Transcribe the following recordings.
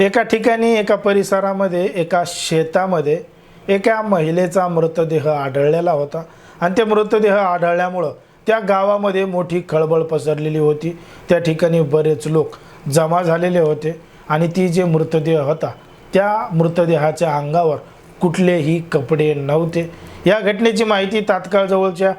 एका ठिकाणी एका परिसरामध्ये एका शेतामध्ये एका महिलेचा मृतदेह आढळलेला होता. आणि ते मृतदेह आढळल्यामुळं त्या गावामध्ये मोठी खळबळ पसरलेली होती. त्या ठिकाणी बरेच लोक जमा झालेले होते आणि ती जे मृतदेह होता त्या मृतदेहाच्या अंगावर कुठलेही कपडे नव्हते. या घटनेची माहिती तात्काळ जवळच्या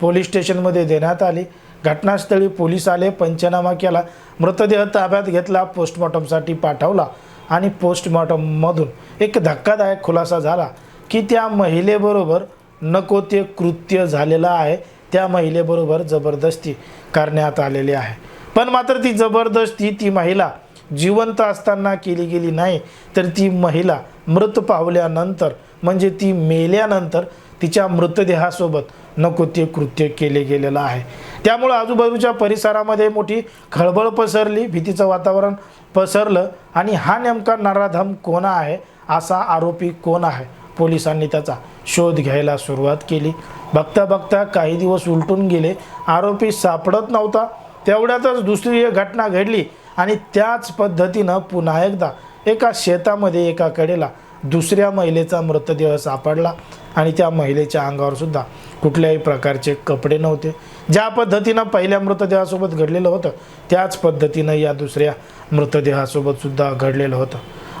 पोलीस स्टेशनमध्ये देण्यात आली. घटनास्थळी पोलीस आले पंचनामा केला. मृतदेह ताब्यात घेतला पोस्टमॉर्टमसाठी पाठवला. आणि पोस्टमॉर्टममधून एक धक्कादायक खुलासा झाला की त्या महिलेबरोबर नको ते कृत्य झालेलं आहे. त्या महिलेबरोबर जबरदस्ती करण्यात आलेली आहे. पण मात्र ती जबरदस्ती ती महिला जिवंत असताना केली गेली नाही तर ती महिला मृत पावल्यानंतर म्हणजे ती मेल्यानंतर तिच्या मृतदेहासोबत नको ते कृत्य केले गेलेलं आहे. त्यामुळं आजूबाजूच्या परिसरामध्ये मोठी खळबळ पसरली भीतीचं वातावरण पसरलं आणि हा नेमका नराधम कोण आहे असा आरोपी कोण आहे? पोलिसांनी त्याचा शोध घ्यायला सुरुवात केली. बघता बघता काही दिवस उलटून गेले. आरोपी सापडत नव्हता. तेवढ्यातच दुसरी एक घटना घडली आणि त्याच पद्धतीनं पुन्हा एकदा एका शेतामध्ये एका कडेला दुसऱ्या महिलेचा मृतदेह सापडला आणि त्या महिलेच्या अंगावर सुद्धा कुठल्याही प्रकारचे कपडे नव्हते. ज्या पद्धतीनं पहिल्या मृतदेहासोबत घडलेलं होतं त्याच पद्धतीनं या दुसऱ्या मृतदेहासोबत सुद्धा घडलेलं होतं.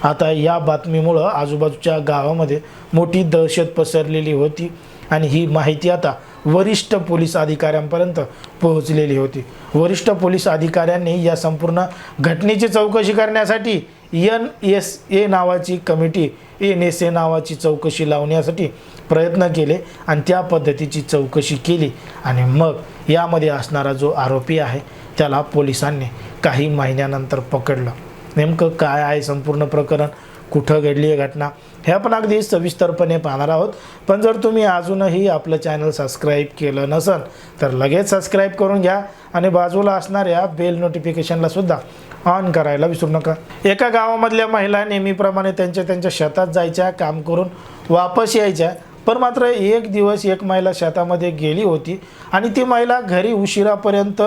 आता या बातमीमुळं आजूबाजूच्या गावामध्ये मोठी दहशत पसरलेली होती आणि ही माहिती आता वरिष्ठ पोलीस अधिकाऱ्यांपर्यंत पोहोचलेली होती. वरिष्ठ पोलीस अधिकाऱ्यांनी या संपूर्ण घटनेची चौकशी करण्यासाठी एन एस ए नावाची कमिटी एन एस ए नावाची चौकशी लावण्यासाठी प्रयत्न केले आणि त्या पद्धतीची चौकशी केली. आणि मग यामध्ये असणारा जो आरोपी आहे त्याला पोलिसांनी काही महिन्यानंतर पकडलं. नेमकं काय आहे संपूर्ण प्रकरण? कुठं घडली आहे घटना हे आपण अगदी सविस्तरपणे पाहणार आहोत. पण जर तुम्ही अजूनही आपलं चॅनल सबस्क्राईब केलं नसेल तर लगेच सबस्क्राईब करून घ्या आणि बाजूला असणाऱ्या बेल नोटिफिकेशनला सुद्धा ऑन करायला विसरू नका. एका गावामधल्या महिला नेहमीप्रमाणे त्यांच्या त्यांच्या शेतात जायच्या काम करून वापस यायच्या पण मात्र एक दिवस एक महिला शेतामध्ये गेली होती आणि ती महिला घरी उशिरापर्यंत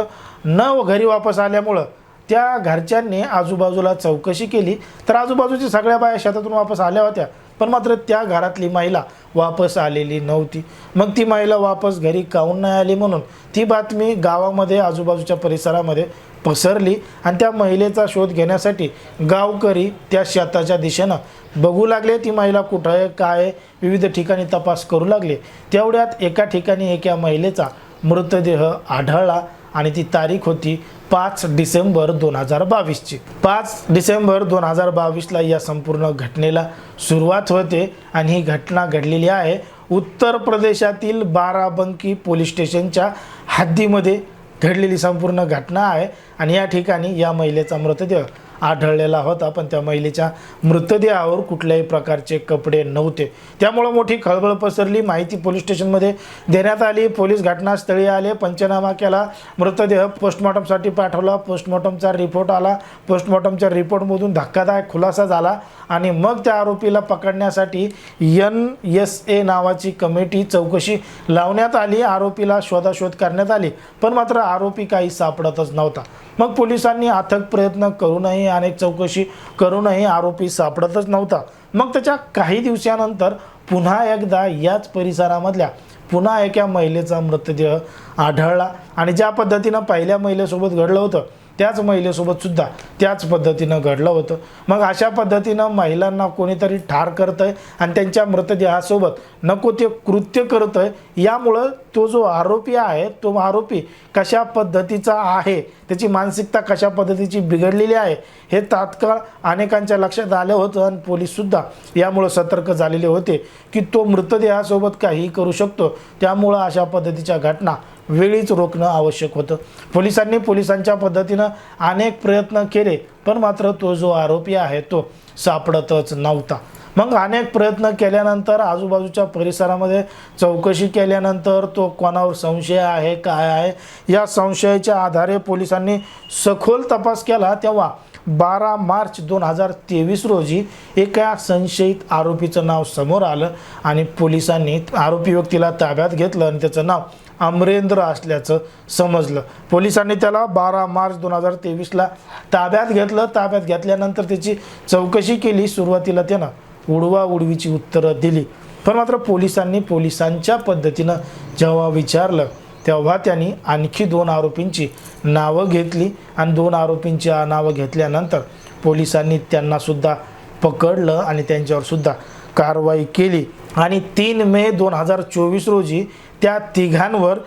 न घरी वापस आल्यामुळं त्या घरच्यांनी आजूबाजूला चौकशी केली. तर आजूबाजूची सगळ्या बाया शेतातून वापस आल्या होत्या. पण मात्र त्या घरातली महिला वापस आलेली नव्हती. मग ती महिला वापस घरी काहून नाही आली म्हणून ती बातमी गावामध्ये आजूबाजूच्या परिसरामध्ये पसरली आणि त्या महिलेचा शोध घेण्यासाठी गावकरी त्या शेताच्या दिशेनं बघू लागले. ती महिला कुठं आहे काय आहे विविध ठिकाणी तपास करू लागले. तेवढ्यात एका ठिकाणी एका महिलेचा मृतदेह आढळला आणि ती तारीख होती पाच डिसेंबर दोन हजार बावीसची. पाच डिसेंबर दोन हजार बावीसला या संपूर्ण घटनेला सुरुवात होते आणि ही घटना घडलेली आहे उत्तर प्रदेशातील बाराबंकी पोलीस स्टेशनच्या हद्दीमध्ये घडलेली संपूर्ण घटना आहे. आणि या ठिकाणी या महिलेचा मृतदेह आढळलेला होता पण त्या महिलेच्या मृतदेहावर कुठल्याही प्रकारचे कपडे नव्हते. त्यामुळं मोठी खळबळ पसरली. माहिती पोलीस स्टेशनमध्ये देण्यात आली. पोलीस घटनास्थळी आले. पंचनामा केला. मृतदेह पोस्टमॉर्टमसाठी पाठवला. पोस्टमॉर्टमचा रिपोर्ट आला. पोस्टमॉर्टमच्या रिपोर्टमधून धक्कादायक खुलासा झाला आणि मग त्या आरोपीला पकडण्यासाठी एन एस ए नावाची कमिटी चौकशी लावण्यात आली. आरोपीला शोधाशोध करण्यात आली. पण मात्र आरोपी काही सापडतच नव्हता. मग पोलिसांनी अथक प्रयत्न करूनही अनेक चौकशी करूनही आरोपी सापडतच नव्हता. मग त्याच्या काही दिवसानंतर पुन्हा एकदा याच परिसरामधल्या पुन्हा एका महिलेचा मृतदेह आढळला आणि ज्या पद्धतीनं पहिल्या महिलेसोबत घडलं होतं त्याच महिलेसोबत सुद्धा त्याच पद्धतीनं घडलं होतं. मग अशा पद्धतीनं महिलांना कोणीतरी ठार करतं आहे आणि त्यांच्या मृतदेहासोबत नको ते कृत्य करतं आहे यामुळं तो जो आरोपी आहे तो आरोपी कशा पद्धतीचा आहे त्याची मानसिकता कशा पद्धतीची बिघडलेली आहे हे तात्काळ अनेकांच्या लक्षात आलं होतं आणि पोलीससुद्धा यामुळं सतर्क झालेले होते की तो मृतदेहासोबत काहीही करू शकतो. त्यामुळं अशा पद्धतीच्या घटना वेळीच रोखणं आवश्यक होतं. पोलिसांनी पोलिसांच्या पद्धतीनं अनेक प्रयत्न केले पण मात्र तो जो आरोपी आहे तो सापडतच नव्हता. मग अनेक प्रयत्न केल्यानंतर आजूबाजूच्या परिसरामध्ये चौकशी केल्यानंतर तो कोणावर संशय आहे काय आहे या संशयाच्या आधारे पोलिसांनी सखोल तपास केला. तेव्हा बारा मार्च दोन हजार तेवीस रोजी एका संशयित आरोपीचं नाव समोर आलं आणि पोलिसांनी आरोपी व्यक्तीला ताब्यात घेतलं आणि त्याचं नाव अमरेंद्र असल्याचं समजलं. पोलिसांनी त्याला बारा मार्च दोन हजार तेवीसला ताब्यात घेतलं. ताब्यात घेतल्यानंतर त्याची चौकशी केली. सुरुवातीला त्यानं उडवा उडवीची उत्तरं दिली. पण मात्र पोलिसांनी पोलिसांच्या पद्धतीनं जेव्हा विचारलं तेव्हा त्यांनी आणखी दोन आरोपींची नावं घेतली आणि दोन आरोपींची नावं घेतल्यानंतर पोलिसांनी त्यांनासुद्धा पकडलं आणि त्यांच्यावरसुद्धा कारवाई केली. आणि तीन मे दोन हजार चोवीस रोजी त्या तिघांवर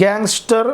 गँगस्टर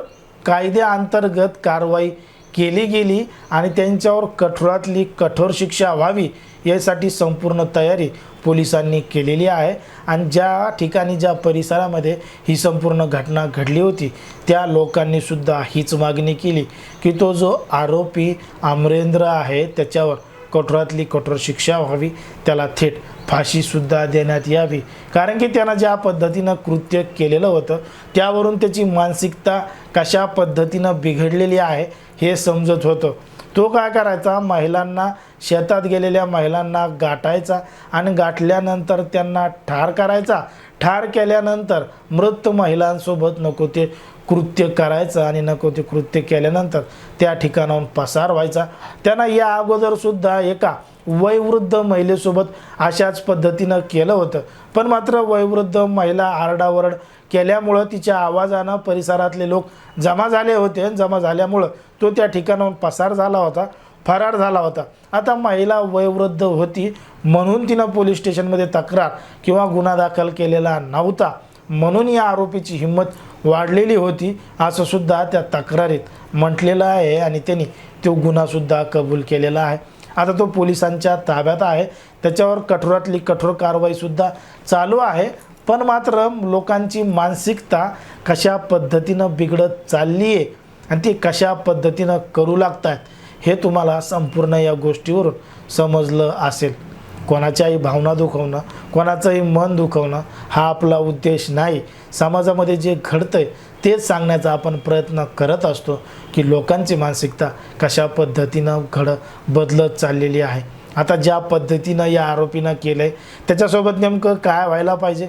कायद्याअंतर्गत कारवाई केली गेली आणि त्यांच्यावर कठोरातली कठोर शिक्षा व्हावी यासाठी संपूर्ण तयारी पोलिसांनी केलेली आहे. आणि ज्या ठिकाणी ज्या परिसरामध्ये ही संपूर्ण घटना घडली होती त्या लोकांनीसुद्धा हीच मागणी केली की तो जो आरोपी अमरेंद्र आहे त्याच्यावर कठोरातली कठोर शिक्षा व्हावी त्याला थेट फाशीसुद्धा देण्यात यावी. कारण की त्यानं ज्या पद्धतीनं कृत्य केलेलं होतं त्यावरून त्याची मानसिकता कशा पद्धतीनं बिघडलेली आहे हे समजत होतं. तो काय करायचा? महिलांना शेतात गेलेल्या महिलांना गाठायचा आणि गाठल्यानंतर त्यांना ठार करायचा. ठार केल्यानंतर मृत महिलांसोबत नको ते कृत्य करायचं आणि नको ते कृत्य केल्यानंतर त्या ठिकाणाहून पसार व्हायचा. त्यांना या अगोदरसुद्धा एका वयवृद्ध महिलेसोबत अशाच पद्धतीनं केलं होतं. पण मात्र वयवृद्ध महिला आरडाओरड केल्यामुळं तिच्या आवाजानं परिसरातले लोक जमा झाले होते जमा झाल्यामुळं तो त्या ठिकाणाहून पसार झाला होता फरार झाला होता. आता महिला वयोवृद्ध होती म्हणून तिनं पोलीस स्टेशनमध्ये तक्रार किंवा गुन्हा दाखल केलेला नव्हता. म्हणून या आरोपीची हिंमत वाढलेली होती असं सुद्धा त्या तक्रारीत म्हटलेलं आहे आणि त्यांनी तो गुन्हासुद्धा कबूल केलेला आहे. आता तो पोलिसांच्या ताब्यात आहे. त्याच्यावर कठोरातली कठोर कारवाईसुद्धा चालू आहे. पण मात्र लोकांची मानसिकता कशा पद्धतीनं बिघडत चालली आहे आणि ती कशा पद्धतीनं करू लागतात हे तुम्हाला संपूर्ण या गोष्टीवरून समजलं असेल. कोणाच्याही भावना दुखवणं कोणाचंही मन दुखवणं हा आपला उद्देश नाही. समाजामध्ये जे घडतं आहे तेच सांगण्याचा आपण प्रयत्न करत असतो की लोकांची मानसिकता कशा पद्धतीनं घड बदलत चाललेली आहे. आता ज्या पद्धतीनं या आरोपीनं केलं आहे त्याच्यासोबत नेमकं काय व्हायला पाहिजे?